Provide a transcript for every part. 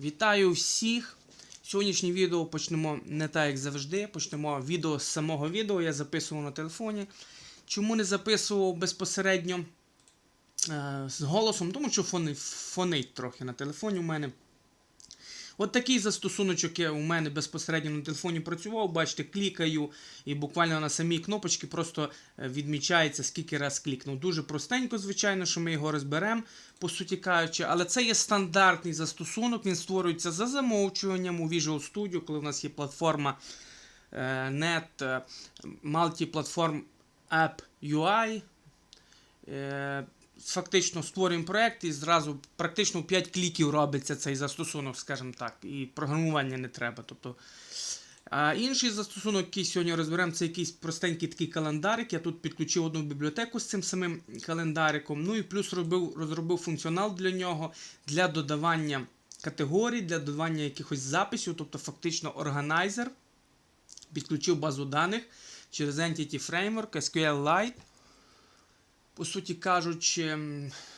Вітаю всіх! Сьогоднішнє відео почнемо не так, як завжди. Почнемо відео з самого відео. Я записував на телефоні. Чому не записував безпосередньо е, з голосом? Тому що фони, фонить трохи на телефоні у мене. От такий застосуночок я у мене безпосередньо на телефоні працював. Бачите, клікаю і буквально на самій кнопочці просто е, відмічається, скільки раз клікнув. Дуже простенько, звичайно, що ми його розберемо, по суті кажучи. Але це є стандартний застосунок, він створюється за замовчуванням у Visual Studio, коли в нас є платформа е, Net е, Multi-Platform App UI. Фактично створюємо проєкт і зразу практично 5 кліків робиться цей застосунок, скажімо так, і програмування не треба. Тобто, а інший застосунок, який сьогодні розберемо, це якийсь простенький такий календарик. Я тут підключив одну бібліотеку з цим самим календариком. Ну і плюс робив, розробив функціонал для нього для додавання категорій, для додавання якихось записів, тобто фактично органайзер. Підключив базу даних через Entity Framework, SQLite. По суті кажучи,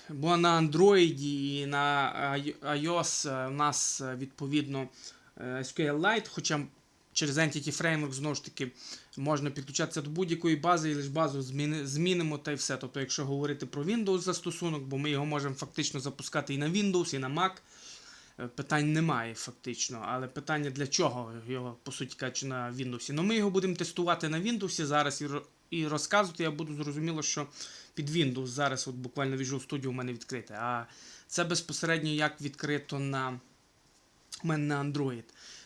бо на Android і на iOS е, у нас е, відповідно е, SQLite, хоча через Entity Framework знову ж таки можна підключатися до будь-якої бази і лише базу змінимо та й все. Тобто, якщо говорити про Windows застосунок, бо ми його можемо фактично запускати і на Windows, і на Mac. Питань немає фактично, але питання для чого його, по суті кажучи, на Windows. Ну ми його будемо тестувати на Windows зараз і розказувати я буду зрозуміло, що під Windows зараз от буквально Visual Studio у мене відкрите. А це безпосередньо як відкрито на у мене на Android.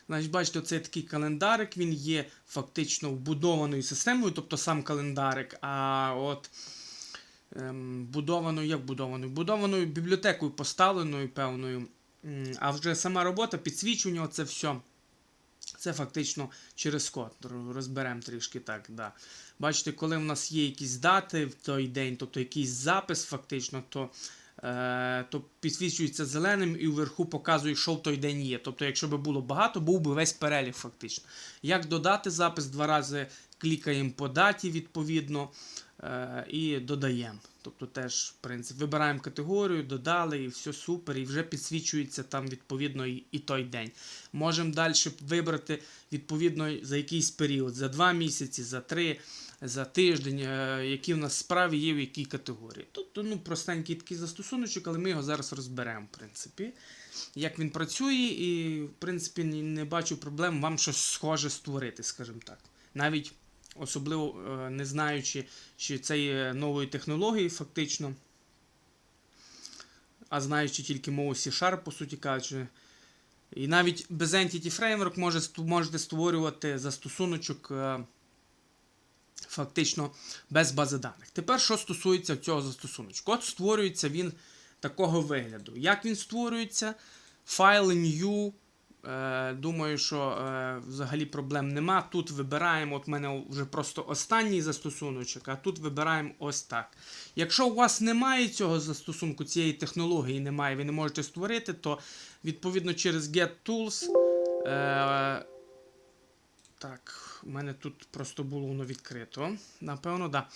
Значить, бачите, це такий календарик, він є фактично вбудованою системою, тобто сам календарик. А от ем, будованою, як будованою? Будованою бібліотекою поставленою певною. А вже сама робота, підсвічування, це все. Це фактично через код. Розберемо трішки так. Да. Бачите, коли в нас є якісь дати в той день, тобто якийсь запис, фактично, то, е, то підсвічується зеленим і вверху показує, що в той день є. Тобто, якщо би було багато, був би весь перелік фактично. Як додати запис, два рази клікаємо по даті відповідно е, і додаємо. Тобто теж принцип. Вибираємо категорію, додали, і все супер, і вже підсвічується там відповідно і, і той день. Можемо далі вибрати відповідно за якийсь період, за два місяці, за три, за тиждень, е, які в нас справи є в якій категорії. Тобто, ну, простенький такий застосуночок, але ми його зараз розберемо, в принципі. Як він працює, і, в принципі, не бачу проблем вам щось схоже створити, скажімо так. Навіть особливо е, не знаючи, що це є нової технології, фактично. А знаючи тільки мову C-Sharp, по суті кажучи. І навіть без Entity Framework можете створювати застосуночок е, фактично без бази даних. Тепер, що стосується цього застосуночку. От створюється він такого вигляду. Як він створюється? Файли new. Е, думаю, що е, взагалі проблем нема. Тут вибираємо, от в мене вже просто останній застосуночок, а тут вибираємо ось так. Якщо у вас немає цього застосунку, цієї технології немає, ви не можете створити, то відповідно через Get Tools. Е, так, у мене тут просто було воно відкрито. Напевно. Да.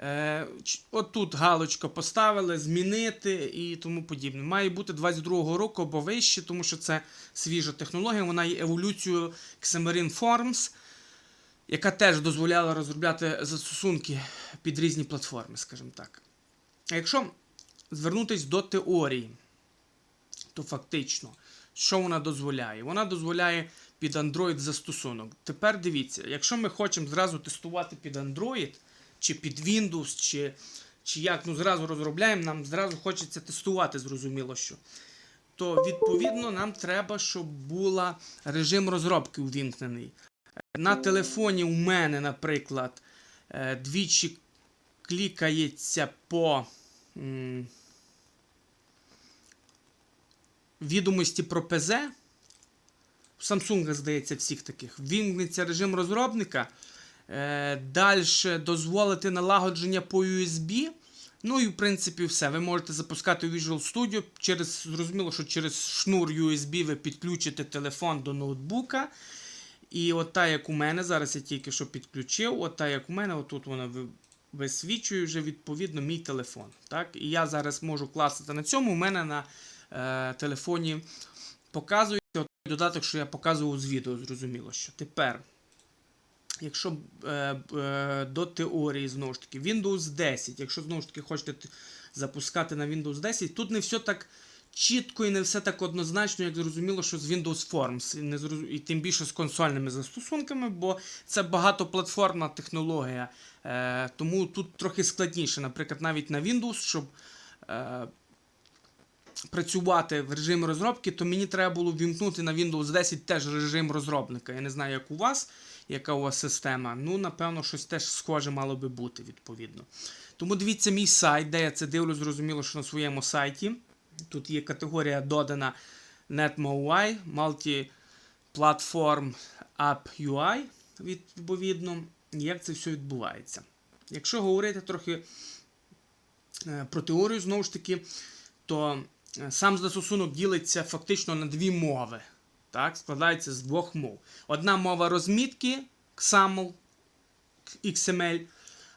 Е, ч- от тут галочка поставили, змінити і тому подібне. Має бути 22-го року або вище, тому що це свіжа технологія, вона є еволюцією Xamarin Forms, яка теж дозволяла розробляти застосунки під різні платформи, скажімо так. А якщо звернутися до теорії, то фактично, що вона дозволяє? Вона дозволяє під Android застосунок. Тепер дивіться, якщо ми хочемо зразу тестувати під Android, чи під Windows, чи, чи як, ну зразу розробляємо, нам зразу хочеться тестувати, зрозуміло що. То відповідно нам треба, щоб був режим розробки увімкнений. На телефоні у мене, наприклад, е, двічі клікається по відомості про ПЗ. Samsung, здається, всіх таких. Вімкнеться режим розробника. Е, Далі дозволити налагодження по USB. Ну і в принципі все. Ви можете запускати Visual Studio через, зрозуміло, що через шнур USB ви підключите телефон до ноутбука. І от та, як у мене, зараз я тільки що підключив, от та, як у мене, отут вона висвічує вже відповідно мій телефон. Так? І я зараз можу класти на цьому. У мене на е, телефоні показує. Той додаток, що я показував з відео, зрозуміло, що тепер, якщо е, е, до теорії, знову ж таки, Windows 10, якщо знову ж таки хочете запускати на Windows 10, тут не все так чітко і не все так однозначно, як зрозуміло, що з Windows Forms, і, не зроз... і тим більше з консольними застосунками, бо це багатоплатформна технологія. Е, тому тут трохи складніше, наприклад, навіть на Windows, щоб. Е, працювати в режимі розробки, то мені треба було вімкнути на Windows 10 теж режим розробника. Я не знаю, як у вас, яка у вас система. Ну, напевно, щось теж схоже мало би бути, відповідно. Тому дивіться мій сайт, де я це дивлю, зрозуміло, що на своєму сайті. Тут є категорія додана NetMoUI, Multi-Platform App UI, відповідно, як це все відбувається. Якщо говорити трохи е, про теорію, знову ж таки, то сам застосунок ділиться фактично на дві мови. Так, складається з двох мов. Одна мова розмітки XAML, XML,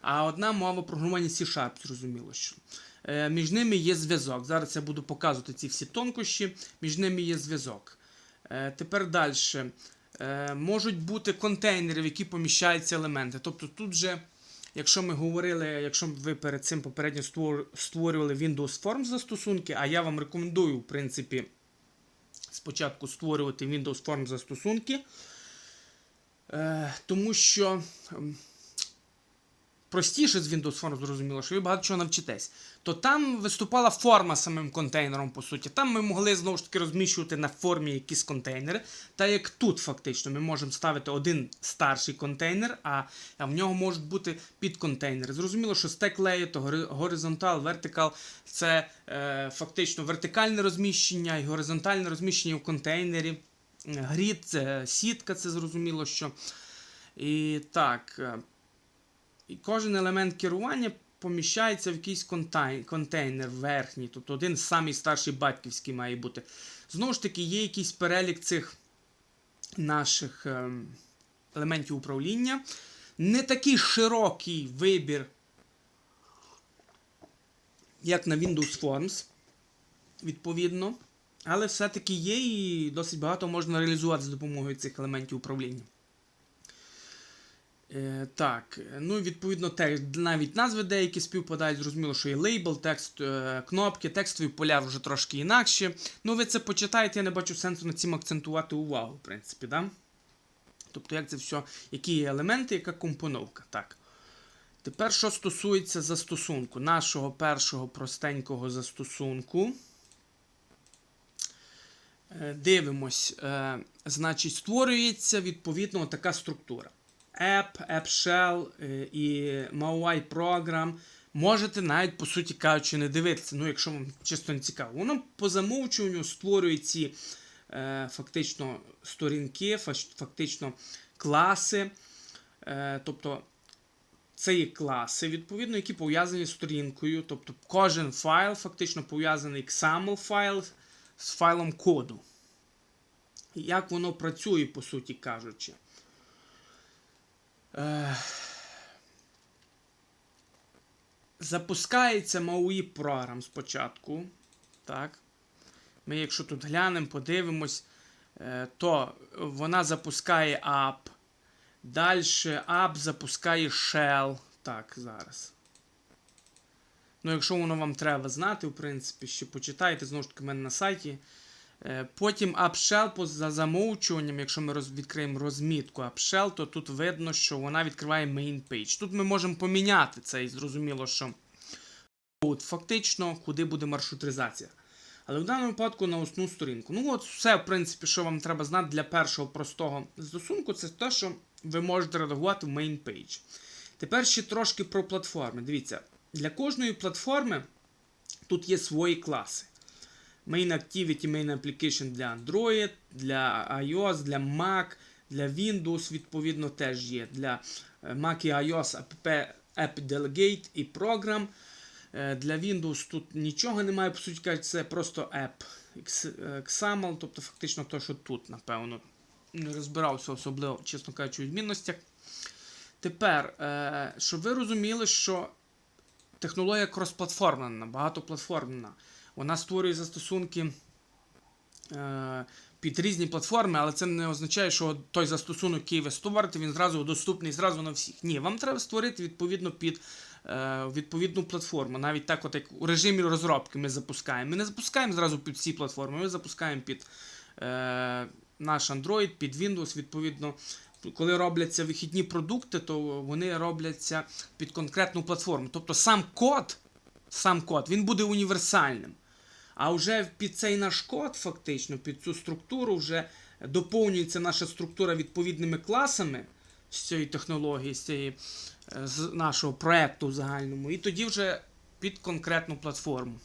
а одна мова програмування C-Sharp, зрозуміло, що. Е, Між ними є зв'язок. Зараз я буду показувати ці всі тонкощі. Між ними є зв'язок. Е, Тепер далі. Можуть бути контейнери, в які поміщаються елементи. Тобто тут же, якщо ми говорили, якщо ви перед цим попередньо створювали Windows Forms застосунки, а я вам рекомендую, в принципі, спочатку створювати Windows Forms застосунки, е, тому що простіше з Windows Forms зрозуміло, що ви багато чого навчитесь. То там виступала форма самим контейнером, по суті. Там ми могли знову ж таки розміщувати на формі якісь контейнери. Та як тут, фактично, ми можемо ставити один старший контейнер, а, в нього можуть бути підконтейнери. Зрозуміло, що layer, то горизонтал, вертикал це е, фактично вертикальне розміщення і горизонтальне розміщення в контейнері. Грід це сітка, це зрозуміло, що. І так. І кожен елемент керування поміщається в якийсь контейнер верхній. Тобто один самий старший батьківський має бути. Знову ж таки, є якийсь перелік цих наших ем, елементів управління. Не такий широкий вибір, як на Windows Forms, відповідно. Але все-таки є і досить багато можна реалізувати з допомогою цих елементів управління. Е, так, ну відповідно, теж навіть назви деякі співпадають. Зрозуміло, що є лейбл, текст, е, кнопки, текстові поля вже трошки інакше. Ну, ви це почитаєте, я не бачу сенсу над цим акцентувати увагу, в принципі, да? Тобто, як це все, які є елементи, яка компоновка. Так. Тепер, що стосується застосунку, нашого першого простенького застосунку. Е, Дивимось, е, значить, створюється відповідно така структура. App, App Shell е, і MAUI Program. Можете навіть, по суті кажучи, не дивитися, ну, якщо вам чисто не цікаво. Воно по замовчуванню створює ці е, фактично сторінки, фактично класи. Е, тобто це є класи, відповідно, які пов'язані з сторінкою. Тобто кожен файл фактично пов'язаний XAML файл з файлом коду. Як воно працює, по суті кажучи. Запускається MAUI програм спочатку. Так. Ми, якщо тут глянемо, подивимось, е, то вона запускає app. Далі app запускає shell. Так, зараз. Ну, якщо воно вам треба знати, в принципі, ще почитайте, знову ж таки, в мене на сайті. Е, Потім по- за замовчуванням, якщо ми роз, відкриємо розмітку AppShell, то тут видно, що вона відкриває main page. Тут ми можемо поміняти це і зрозуміло, що от, фактично, куди буде маршрутизація. Але в даному випадку на основну сторінку. Ну от все, в принципі, що вам треба знати для першого простого застосунку, це те, що ви можете редагувати в main page. Тепер ще трошки про платформи. Дивіться, для кожної платформи тут є свої класи. Main Activity, Main Application для Android, для iOS, для Mac, для Windows, відповідно, теж є. Для е, Mac і iOS App, App Delegate і Program. Е, Для Windows тут нічого немає, по суті кажучи, це просто App X- е, XAML, тобто фактично те, що тут, напевно. Не розбирався особливо, чесно кажучи, у відмінностях. Тепер, щоб ви розуміли, що технологія кросплатформена, багатоплатформена. Вона створює застосунки е, під різні платформи, але це не означає, що той застосунок, який ви створите, він зразу доступний зразу на всіх. Ні, вам треба створити відповідно під е, відповідну платформу. Навіть так, от як у режимі розробки ми запускаємо. Ми не запускаємо зразу під всі платформи, ми запускаємо під е, наш Android, під Windows, відповідно. Коли робляться вихідні продукти, то вони робляться під конкретну платформу. Тобто сам код, сам код він буде універсальним. А вже під цей наш код, фактично, під цю структуру, вже доповнюється наша структура відповідними класами з цієї технології, з цієї е, з нашого проекту в загальному, і тоді вже під конкретну платформу.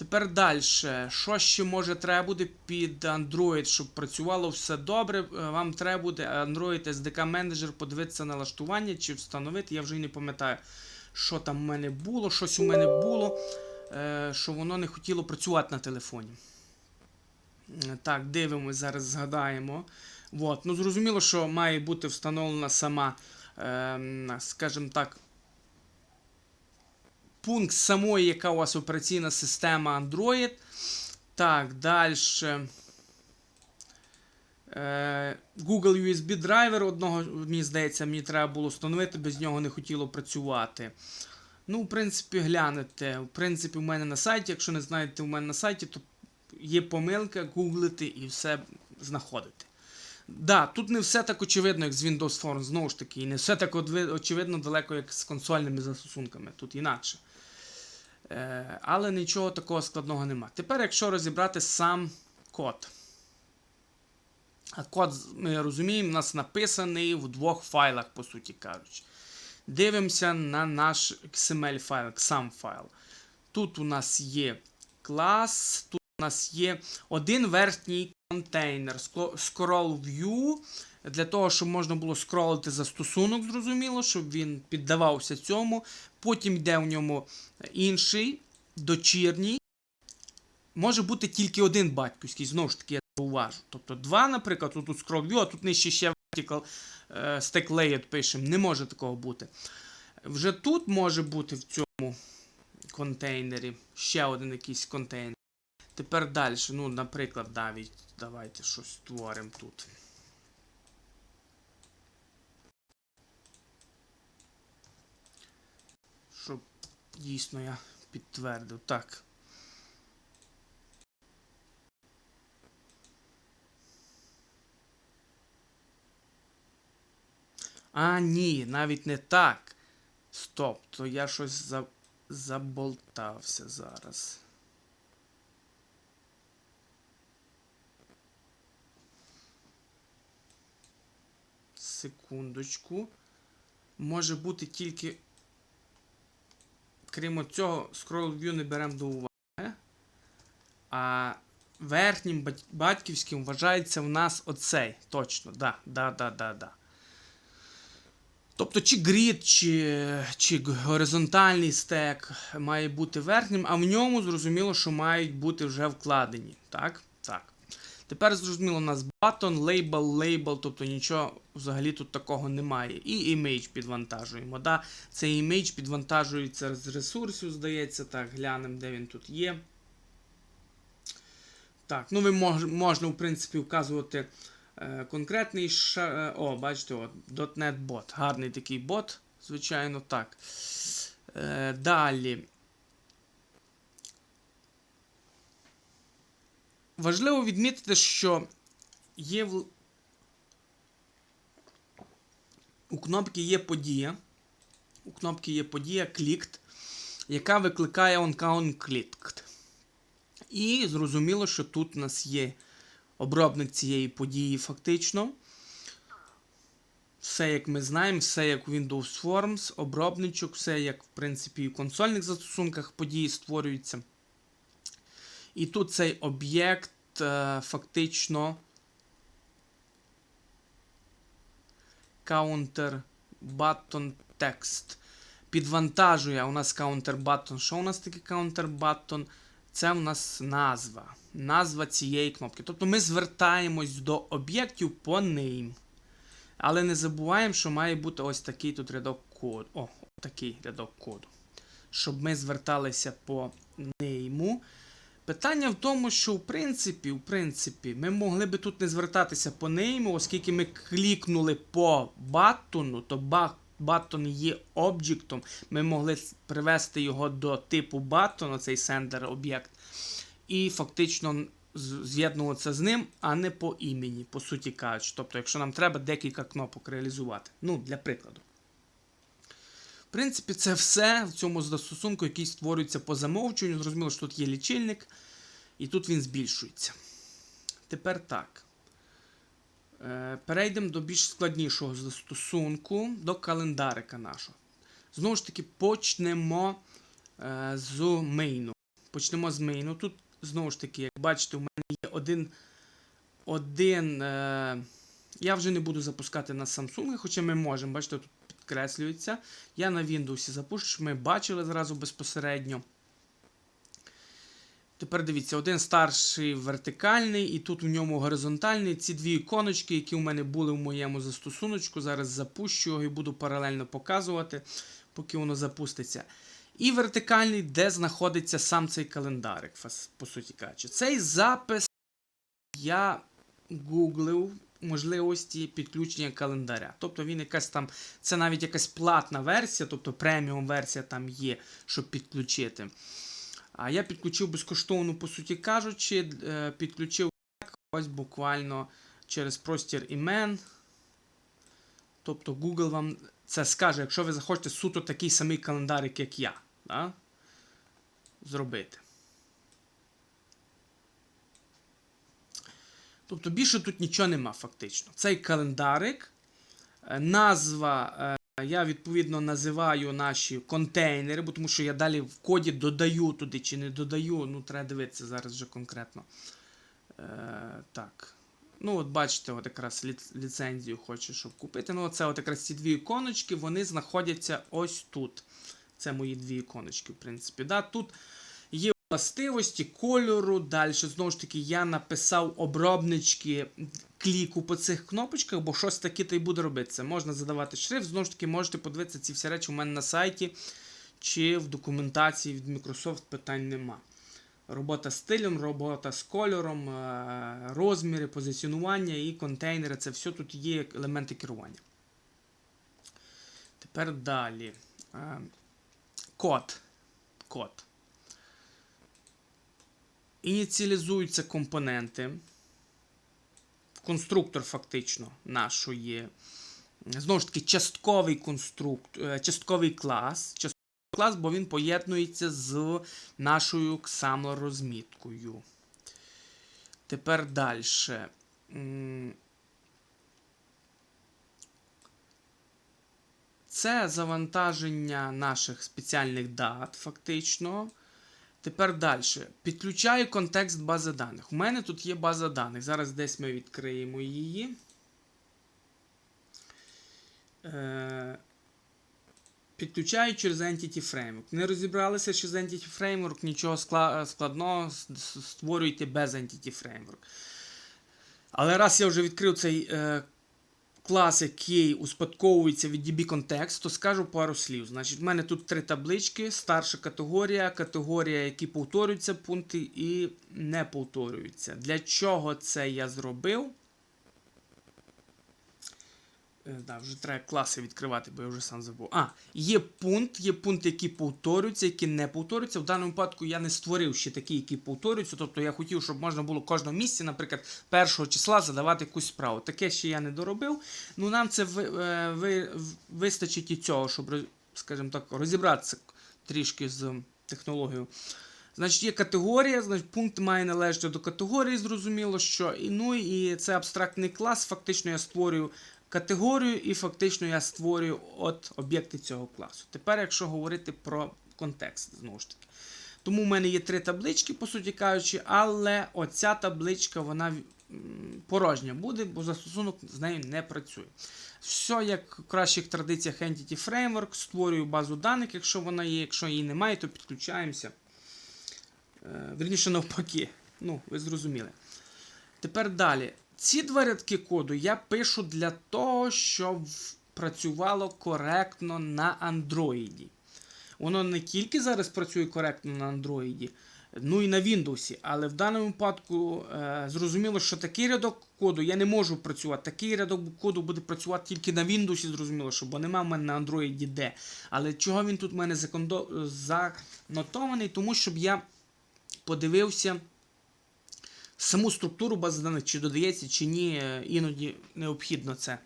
Тепер далі. Що ще може треба буде під Android, щоб працювало все добре? Е, Вам треба буде Android SDK Manager подивитися налаштування чи встановити. Я вже й не пам'ятаю, що там в мене було, щось у мене було, що воно не хотіло працювати на телефоні. Е, Так, дивимось, зараз згадаємо. От. Ну, зрозуміло, що має бути встановлена сама, е, скажімо так, пункт самої, яка у вас операційна система Android. Так, далі. Е, Google USB драйвер одного, мені здається, мені треба було встановити, без нього не хотіло працювати. Ну, в принципі, глянете. В принципі, у мене на сайті, якщо не знаєте, у мене на сайті, то є помилка, гуглите і все знаходите. Да, тут не все так очевидно, як з Windows Phone, знову ж таки, і не все так очевидно далеко, як з консольними застосунками. Тут інакше. Е, але нічого такого складного нема. Тепер, якщо розібрати сам код. А код, ми розуміємо, у нас написаний в двох файлах, по суті кажучи. Дивимося на наш XML файл, сам файл. Тут у нас є клас, тут у нас є один верхній контейнер. Scroll View. Для того, щоб можна було скролити застосунок, зрозуміло, щоб він піддавався цьому. Потім йде в ньому інший, дочірній. Може бути тільки один батьківський, знову ж таки, я зауважу. Тобто два, наприклад, тут scroll view, а тут нижче ще vertical stack layout пишемо. Не може такого бути. Вже тут може бути в цьому контейнері ще один якийсь контейнер. Тепер далі, ну, наприклад, навіть давайте щось створимо тут. Щоб дійсно я підтвердив. Так. А, ні, навіть не так. Стоп, то я щось за... заболтався зараз. Секундочку. Може бути тільки. Крім цього, scroll view не беремо до уваги. А верхнім батьківським вважається в нас оцей. Точно, да, да, да, да, да. Тобто, чи грід, чи, чи горизонтальний стек має бути верхнім, а в ньому зрозуміло, що мають бути вже вкладені. Так? Так. Тепер зрозуміло, у нас button, label, label, тобто нічого взагалі тут такого немає. І image підвантажуємо. Да? Цей image підвантажується з ресурсів, здається. Так, глянемо, де він тут є. Так, ну ви мож, можна, в принципі, вказувати конкретний ша... е, О, бачите, от, .NET бот. Гарний такий бот, звичайно, так. Е, далі. Важливо відмітити, що є в... у кнопки є подія. У кнопки є подія clicked, яка викликає on clicked. І зрозуміло, що тут у нас є обробник цієї події фактично. Все, як ми знаємо, все як у Windows Forms, обробничок, все як, в принципі, і в консольних застосунках події створюються. І тут цей об'єкт е, фактично counter button text підвантажує у нас counter button. Що у нас таке counter button? Це у нас назва. Назва цієї кнопки. Тобто ми звертаємось до об'єктів по ним. Але не забуваємо, що має бути ось такий тут рядок коду. О, такий рядок коду. Щоб ми зверталися по нейму. Питання в тому, що в принципі, в принципі, ми могли би тут не звертатися по нейму, оскільки ми клікнули по баттону, то ба- баттон є об'єктом. Ми могли привести його до типу баттона, цей сендер об'єкт, і фактично з'єднуватися з ним, а не по імені, по суті кажучи. Тобто, якщо нам треба декілька кнопок реалізувати. Ну, для прикладу. В принципі, це все в цьому застосунку, який створюється по замовчуванню. Зрозуміло, що тут є лічильник, і тут він збільшується. Тепер так. Е, Перейдемо до більш складнішого застосунку, до календарика нашого. Знову ж таки, почнемо е, з мейну. Почнемо з мейну. Тут, знову ж таки, як бачите, у мене є один. один е, я вже не буду запускати на Samsung, хоча ми можемо, бачите, тут підкреслюється. Я на Windows запущу, ми бачили зразу безпосередньо. Тепер дивіться, один старший вертикальний, і тут у ньому горизонтальний. Ці дві іконочки, які у мене були в моєму застосуночку. Зараз запущу його і буду паралельно показувати, поки воно запуститься. І вертикальний, де знаходиться сам цей календарик, по суті кажучи. Цей запис я гуглив можливості підключення календаря. Тобто він якась там, це навіть якась платна версія, тобто преміум версія там є, щоб підключити. А я підключив безкоштовно, по суті кажучи, е, підключив ось буквально через простір імен. Тобто Google вам це скаже, якщо ви захочете суто такий самий календарик, як я. Да? Зробити. Тобто більше тут нічого нема фактично. Цей календарик, е, назва, е, я відповідно називаю наші контейнери, бо тому що я далі в коді додаю туди чи не додаю, ну треба дивитися зараз вже конкретно. Е, так. Ну, от бачите, от якраз ліцензію хочу, щоб купити. Ну, оце от якраз ці дві іконочки, вони знаходяться ось тут. Це мої дві іконочки, в принципі. Да? Тут є властивості кольору. Далі, знову ж таки, я написав обробнички кліку по цих кнопочках, бо щось таке то й буде робитися. Можна задавати шрифт, знову ж таки, можете подивитися ці всі речі у мене на сайті чи в документації від Microsoft питань нема. Робота з стилем, робота з кольором, е, розміри, позиціонування і контейнери це все тут є елементи керування. Тепер далі. Код. Код. Ініціалізуються компоненти. Конструктор фактично нашої. Знову ж таки, частковий конструкт, е, частковий клас. Частковий клас, бо він поєднується з нашою XAML-розміткою. Тепер далі. Це завантаження наших спеціальних дат, фактично. Тепер далі. Підключаю контекст бази даних. У мене тут є база даних. Зараз десь ми відкриємо її. Е, Підключаю через Entity Framework. Не розібралися ще з Entity Framework, нічого складного, с- с- створюйте без Entity Framework. Але раз я вже відкрив цей е, клас, який успадковується від DB Context, то скажу пару слів. Значить, в мене тут три таблички: старша категорія, категорія, які повторюються пункти і не повторюються. Для чого це я зробив? Е, Да, вже треба класи відкривати, бо я вже сам забув. А, є пункт, є пункти, які повторюються, які не повторюються. В даному випадку я не створив ще такі, які повторюються. Тобто я хотів, щоб можна було кожного місця, наприклад, першого числа задавати якусь справу. Таке ще я не доробив. Ну нам це ви, е, ви, вистачить і цього, щоб, скажімо так, розібратися трішки з технологією. Значить, є категорія, значить, пункт має належати до категорії, зрозуміло, що. Ну і це абстрактний клас. Фактично я створюю категорію, і фактично я створюю от об'єкти цього класу. Тепер, якщо говорити про контекст, знову ж таки. Тому в мене є три таблички, по суті кажучи, але оця табличка вона порожня буде, бо застосунок з нею не працює. Все як в кращих традиціях Entity Framework, створюю базу даних, якщо вона є, якщо її немає, то підключаємося. Е, Вірніше навпаки. Ну, ви зрозуміли. Тепер далі. Ці два рядки коду я пишу для того, щоб працювало коректно на Android. Воно не тільки зараз працює коректно на Android, Ну і на Windows. Але в даному випадку е, зрозуміло, що такий рядок коду я не можу працювати. Такий рядок коду буде працювати тільки на Windows, зрозуміло, що бо нема в мене на Android де. Але чого він тут в мене закондо- занотований? Тому щоб я подивився саму структуру бази даних, чи додається, чи ні, іноді необхідно це.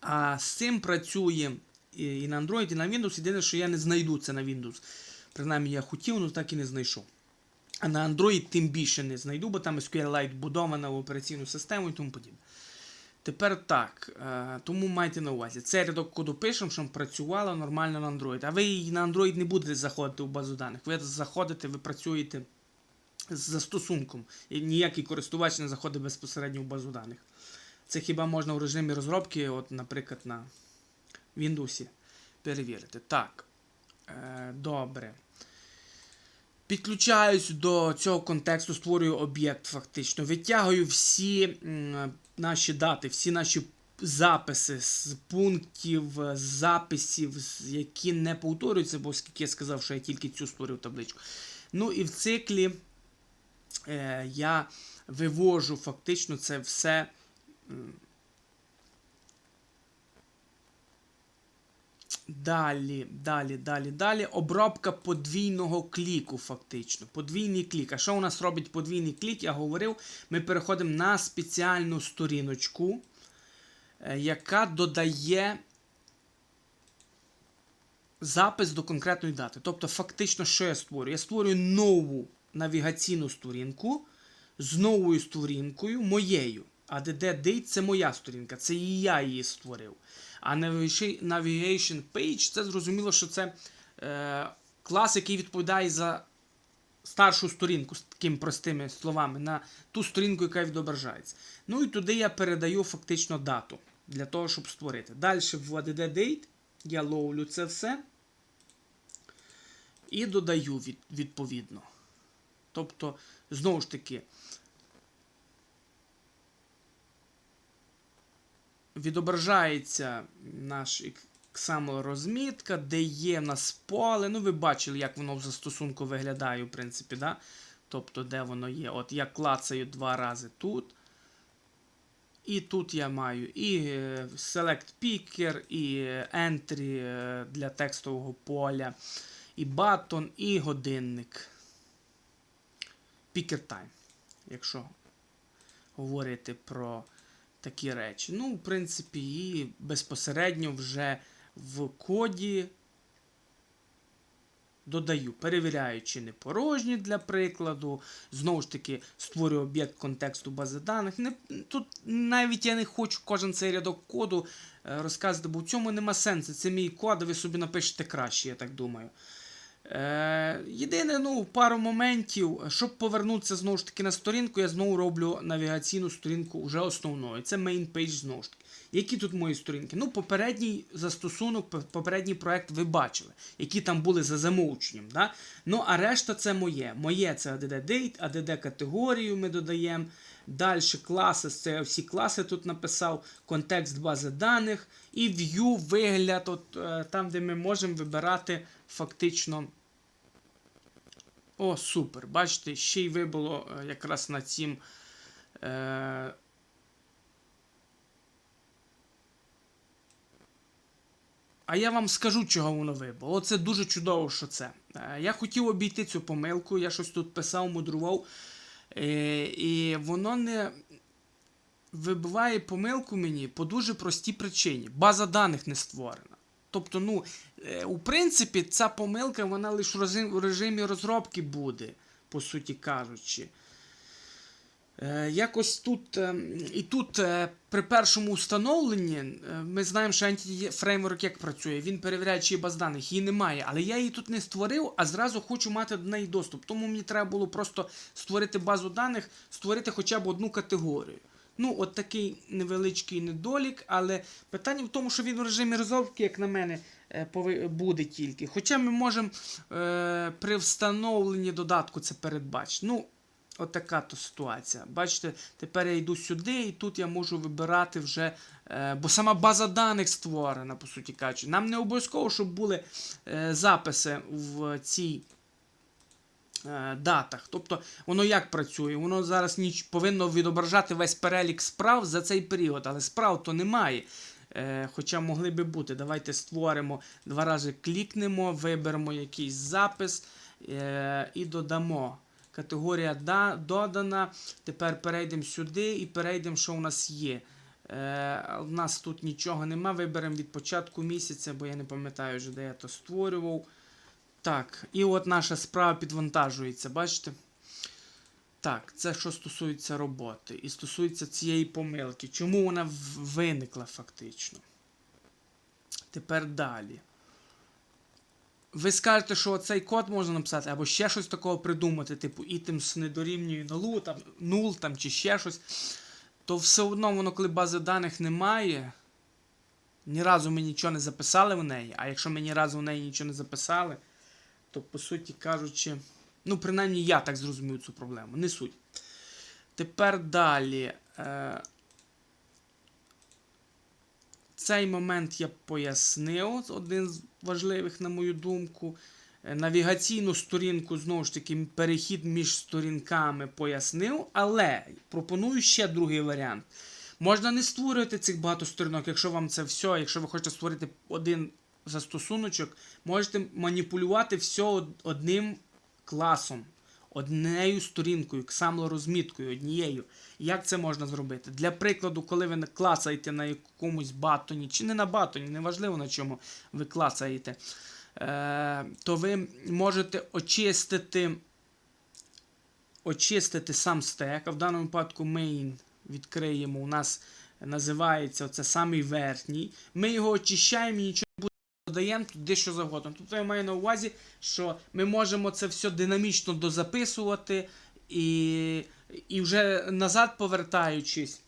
А з цим працює і на Android, і на Windows. Єдине, що я не знайду це на Windows. Принаймні я хотів, але так і не знайшов. А на Android тим більше не знайду, бо там SQLite будована в операційну систему і тому подібне. Тепер так, е, тому майте на увазі. Цей рядок коду пишемо, щоб працювало нормально на Android. А ви на Android не будете заходити в базу даних. Ви заходите, ви працюєте з застосунком. І ніякий користувач не заходить безпосередньо в базу даних. Це хіба можна в режимі розробки, от, наприклад, на Windows перевірити. Так. Е, добре. Підключаюсь до цього контексту, створюю об'єкт фактично. Витягую всі наші дати, всі наші записи з пунктів, з записів, які не повторюються, бо оскільки я сказав, що я тільки цю створив табличку. Ну і в циклі е, я вивожу фактично це все. Далі, далі, далі, далі. Обробка подвійного кліку, фактично. Подвійний клік. А що у нас робить подвійний клік? Я говорив, ми переходимо на спеціальну сторіночку, е, яка додає запис до конкретної дати. Тобто, фактично, що я створюю? Я створюю нову навігаційну сторінку з новою сторінкою моєю. А DD це моя сторінка, це і я її створив. А Navigation Page це зрозуміло, що це е, клас, який відповідає за старшу сторінку з такими простими словами, на ту сторінку, яка відображається. Ну і туди я передаю фактично дату для того, щоб створити. Далі в Date я ловлю це все і додаю від, відповідно. Тобто, знову ж таки, відображається наш XAML розмітка, де є в нас поле. Ну, ви бачили, як воно в застосунку виглядає, в принципі, да? Тобто, де воно є. От я клацаю два рази тут. І тут я маю і е, Select Picker, і Entry е, для текстового поля, і button, і годинник. Picker Time, якщо говорити про такі речі. Ну, в принципі, і безпосередньо вже в коді додаю, перевіряю, чи не порожні для прикладу. Знову ж таки, створюю об'єкт контексту бази даних. Не, тут навіть я не хочу кожен цей рядок коду е, розказувати, бо в цьому нема сенсу. Це мій код, ви собі напишете краще, я так думаю. Е, єдине, ну, пару моментів, щоб повернутися знову ж таки на сторінку, я знову роблю навігаційну сторінку вже основною. Це main page знову ж таки. Які тут мої сторінки? Ну, попередній застосунок, попередній проект ви бачили, які там були за замовченням. Да? Ну, а решта це моє. Моє це ADD Date, ADD категорію ми додаємо. Далі класи, це всі класи тут написав, контекст бази даних і view, вигляд, от, е, там, де ми можемо вибирати фактично. О, супер. Бачите, ще й вибуло е, якраз на цім. Е, А я вам скажу, чого воно вибуло. Оце дуже чудово, що це. Е, Я хотів обійти цю помилку, я щось тут писав, мудрував. Е, І воно не вибиває помилку мені по дуже простій причині. База даних не створена. Тобто, ну, е, у принципі, ця помилка вона лише в режимі розробки буде, по суті кажучи. Е, Якось тут е, і тут е, при першому встановленні ми знаємо, що антифреймворк як працює. Він перевіряє, чи є баз даних. Її немає. Але я її тут не створив, а зразу хочу мати до неї доступ. Тому мені треба було просто створити базу даних, створити хоча б одну категорію. Ну, от такий невеличкий недолік, але питання в тому, що він в режимі розробки, як на мене, буде тільки. Хоча ми можемо е, при встановленні додатку це передбачити. Ну, отака то ситуація. Бачите, тепер я йду сюди, і тут я можу вибирати вже. Е, бо сама база даних створена, по суті кажучи. Нам не обов'язково, щоб були е, записи в цій е, датах. Тобто, воно як працює? Воно зараз ніч повинно відображати весь перелік справ за цей період, але справ то немає. Хоча могли би бути. Давайте створимо два рази клікнемо, виберемо якийсь запис і додамо. Категорія да, додана. Тепер перейдемо сюди і перейдемо, що у нас є. Е, у нас тут нічого нема. Виберемо від початку місяця, бо я не пам'ятаю вже, де я то створював. Так, і от наша справа підвантажується, бачите? Так, це що стосується роботи і стосується цієї помилки. Чому вона виникла фактично? Тепер далі. Ви скажете, що цей код можна написати, або ще щось такого придумати, типу items не дорівнює нулу, там, нул там, чи ще щось. То все одно воно, коли бази даних немає, ні разу ми нічого не записали в неї, а якщо ми ні разу в неї нічого не записали, то по суті кажучи, ну, принаймні я так зрозумів цю проблему, не суть. Тепер далі. Е, цей момент я пояснив, один з важливих, на мою думку. Е, Навігаційну сторінку, знову ж таки, перехід між сторінками пояснив, але пропоную ще другий варіант. Можна не створювати цих багато сторінок, якщо вам це все, якщо ви хочете створити один застосуночок, можете маніпулювати все одним класом, однією сторінкою, саморозміткою, однією. Як це можна зробити? Для прикладу, коли ви клацаєте на якомусь батоні, чи не на батоні, неважливо на чому ви клацаєте, е, то ви можете очистити, очистити сам стек. А в даному випадку main відкриємо. У нас називається це самий верхній. Ми його очищаємо і нічого додаємо туди що завгодно. Тобто я маю на увазі, що ми можемо це все динамічно дозаписувати і, і вже назад повертаючись,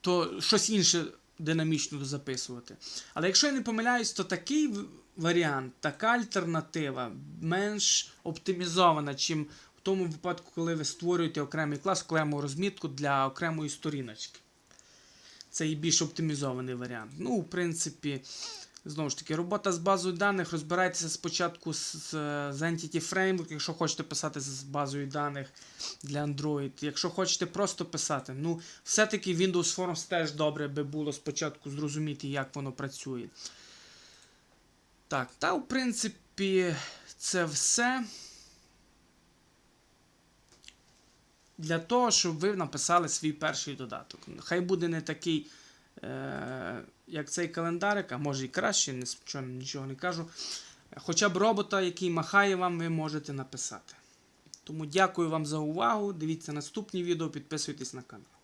то щось інше динамічно дозаписувати. Але якщо я не помиляюсь, то такий варіант, така альтернатива менш оптимізована, чим в тому випадку, коли ви створюєте окремий клас, окрему розмітку для окремої сторіночки. Це і більш оптимізований варіант. Ну, в принципі, знову ж таки, робота з базою даних. Розбирайтеся спочатку з, з, Entity Framework, якщо хочете писати з базою даних для Android. Якщо хочете просто писати, ну, все-таки Windows Forms теж добре би було спочатку зрозуміти, як воно працює. Так, та, в принципі, це все. Для того, щоб ви написали свій перший додаток. Хай буде не такий, е, як цей календарик, а може і краще, нічого, нічого не кажу. Хоча б робота, який махає вам, ви можете написати. Тому дякую вам за увагу. Дивіться наступні відео, підписуйтесь на канал.